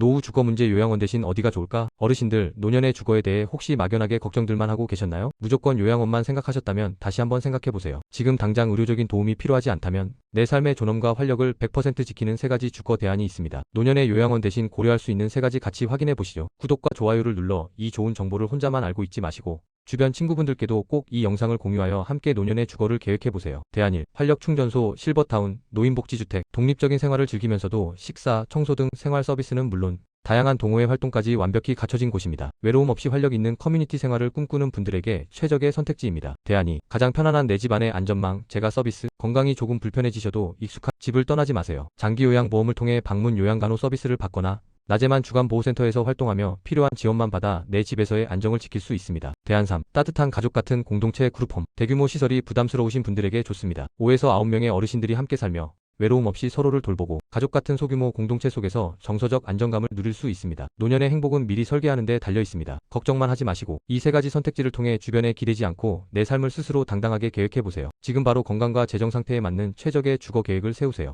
노후 주거 문제 요양원 대신 어디가 좋을까? 어르신들, 노년의 주거에 대해 혹시 막연하게 걱정들만 하고 계셨나요? 무조건 요양원만 생각하셨다면 다시 한번 생각해보세요. 지금 당장 의료적인 도움이 필요하지 않다면 내 삶의 존엄과 활력을 100% 지키는 세 가지 주거 대안이 있습니다. 노년의 요양원 대신 고려할 수 있는 세 가지 같이 확인해 보시죠. 구독과 좋아요를 눌러 이 좋은 정보를 혼자만 알고 있지 마시고 주변 친구분들께도 꼭 이 영상을 공유하여 함께 노년의 주거를 계획해보세요. 대안일, 활력충전소, 실버타운, 노인복지주택, 독립적인 생활을 즐기면서도 식사, 청소 등 생활 서비스는 물론 다양한 동호회 활동까지 완벽히 갖춰진 곳입니다. 외로움 없이 활력 있는 커뮤니티 생활을 꿈꾸는 분들에게 최적의 선택지입니다. 대안이 가장 편안한 내 집 안의 안전망, 제가 서비스, 건강이 조금 불편해지셔도 익숙한 집을 떠나지 마세요. 장기 요양 보험을 통해 방문 요양 간호 서비스를 받거나 낮에만 주간 보호센터에서 활동하며 필요한 지원만 받아 내 집에서의 안정을 지킬 수 있습니다. 대안3 따뜻한 가족 같은 공동체 그룹홈 대규모 시설이 부담스러우신 분들에게 좋습니다. 5에서 9명의 어르신들이 함께 살며 외로움 없이 서로를 돌보고 가족 같은 소규모 공동체 속에서 정서적 안정감을 누릴 수 있습니다. 노년의 행복은 미리 설계하는 데 달려 있습니다. 걱정만 하지 마시고 이 세 가지 선택지를 통해 주변에 기대지 않고 내 삶을 스스로 당당하게 계획해 보세요. 지금 바로 건강과 재정 상태에 맞는 최적의 주거 계획을 세우세요.